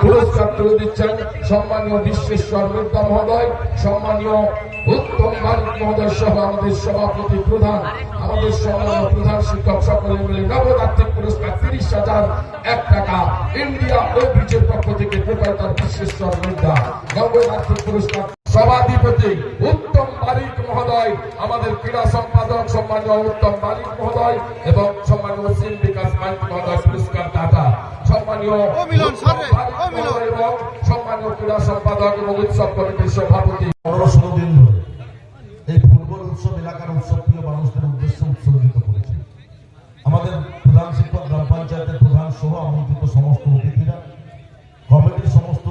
পুরস্কার দিচ্ছেন সম্মানীয় বিশ্বেশ্বর মিত্র মহোদয়, সম্মানীয় উত্তম মালিক মহোদয় সহ আমাদের সভাপতি প্রধান, আমাদের সম্মানীয় প্রধান শিক্ষক সকলে মিলে নবদাত্রিক পুরস্কার তিরিশ হাজার এক টাকা ইন্ডিয়া ও ব্রিজের পক্ষ থেকে প্রোপাইটার বিশ্বেশ্বর মিত্রা নবদাত্রিক পুরস্কার সভাধিপতি উত্তম মালিক মহোদয়, আমাদের ক্রীড়া সম্পাদক সম্মানীয় উত্তম মালিক মহোদয় এবং সম্মানীয় সিন বিকাশ মালিক মহোদয় পুরস্কার দাতা সম্মানীয় ও মিলন, উত্তম ও মিলন। এবং সম্মানীয় ক্রীড়া সম্পাদক এবং উৎসব কমিটির সভাপতি। পনেরো ষোলো দিন ধরে এই ফুটবল উৎসব এলাকার উৎসব প্রিয় মানুষদের উদ্দেশ্যে উৎসর্গিত করেছে। আমাদের প্রধান শিক্ষক গ্রাম পঞ্চায়েতের প্রধান সহ আমন্ত্রিত সমস্ত অতিথিরা কমিটির সমস্ত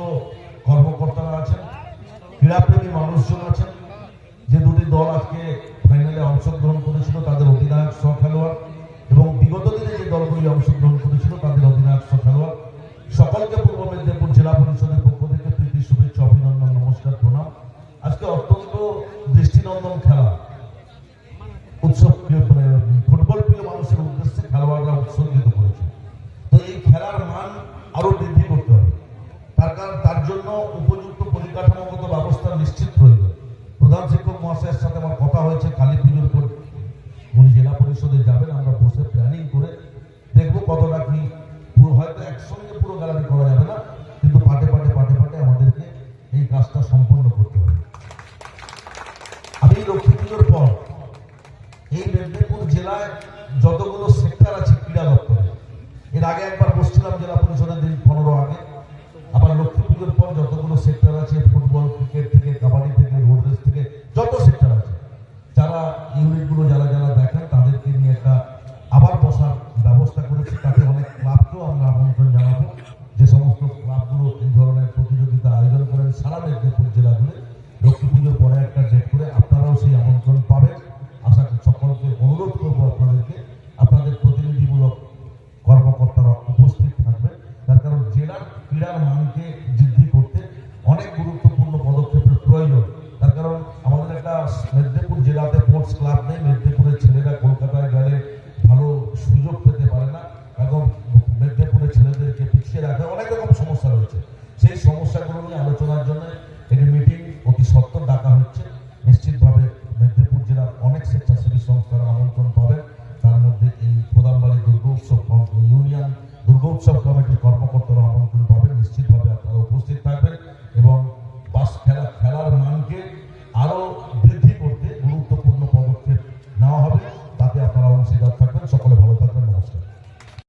কর্মকর্তারা আছেন ক্রীড়াপ্রেমী মানুষজন আছেন। যে দুটি দল আজকে ফাইনালে অংশগ্রহণ করেছিল তাদের অধিনায়ক সহ খেলোয়াড়। এবং বিগত দিনে যে দলগুলি অংশগ্রহণ করেছিল তাদের অধিনায়ক খেলোয়াড়। সকলকে পূর্ব মেদিনীপুর জেলা পরিষদের পক্ষ থেকে প্রীতি, শুভেচ্ছা, অভিনন্দন, নমস্কার, প্রণাম। আজকে অত্যন্ত দৃষ্টিনন্দন খেলা। উৎসব মানে ফুটবল প্রিয় মানুষের উদ্দেশ্যে খেলোয়াড়রা উৎসর্গিত করেছে। তো এই খেলার মান আরও বৃদ্ধি করতে হবে। তার কারণ, তার জন্য উপযুক্ত পরিকাঠামোগত ব্যবস্থা নিশ্চিত প্রয়োজন প্রধান শিক্ষক মহাশয়ের সাথে আমার একসঙ্গে পুরো গ্যালারি করা যাবে না। কিন্তু পাটে পাটে পাটে পাটে আমাদেরকে এই কাজটা সম্পন্ন করতে হবে। আমি লক্ষ্মী পুজোর পর এই মেদিনীপুর জেলায় যতগুলো সেক্টর আছে ক্রীড়া দপ্তরে, এর আগে একবার বসছিলাম জেলা পরিষদের দিন পনেরো আগে আবার লক্ষ্মী পুজোর পর যতগুলো সেক্টর আছে ফুটবল ক্রিকেট থেকে কাবাডি থেকে রোড রেস থেকে যত সেক্টর আছে যারা ইউনিটগুলো যারা যারা দেখেন তাদেরকে নিয়ে একটা আবার বসার ব্যবস্থা করেছি তাতে অনেক ক্লাবকেও আমরা আমন্ত্রণ জানাব যে সমস্ত ক্লাবগুলো এই ধরনের প্রতিযোগিতা আয়োজন করেন সারা মেদিনীপুর জেলা জুড়ে লক্ষ্মী পুজোর পরে একটা ডেট করে আপনারাও সেই আমন্ত্রণ পাবেন। আশা করি সকলকে অনুরোধ করব আপনাদেরকে। আপনাদের প্রতিনিধিমূলক কর্মকর্তারা উপস্থিত থাকবেন। তার কারণ জেলার ক্রীড়ার মানকে বৃদ্ধি করতে অনেক গুরুত্বপূর্ণ পদক্ষেপের প্রয়োজন। তার কারণ আমাদের একটা মেদিনীপুর জেলাতে স্পোর্টস ক্লাব নেই। মেদিনীপুরের ছেলেরা কলকাতায় গেলে ভালো সুযোগ পেতে পারে না। এখন মেদিনীপুরের ছেলেদেরকে পিছিয়ে রাখে অনেক রকম সমস্যা রয়েছে। সেই সমস্যাগুলো নিয়ে নমস্কার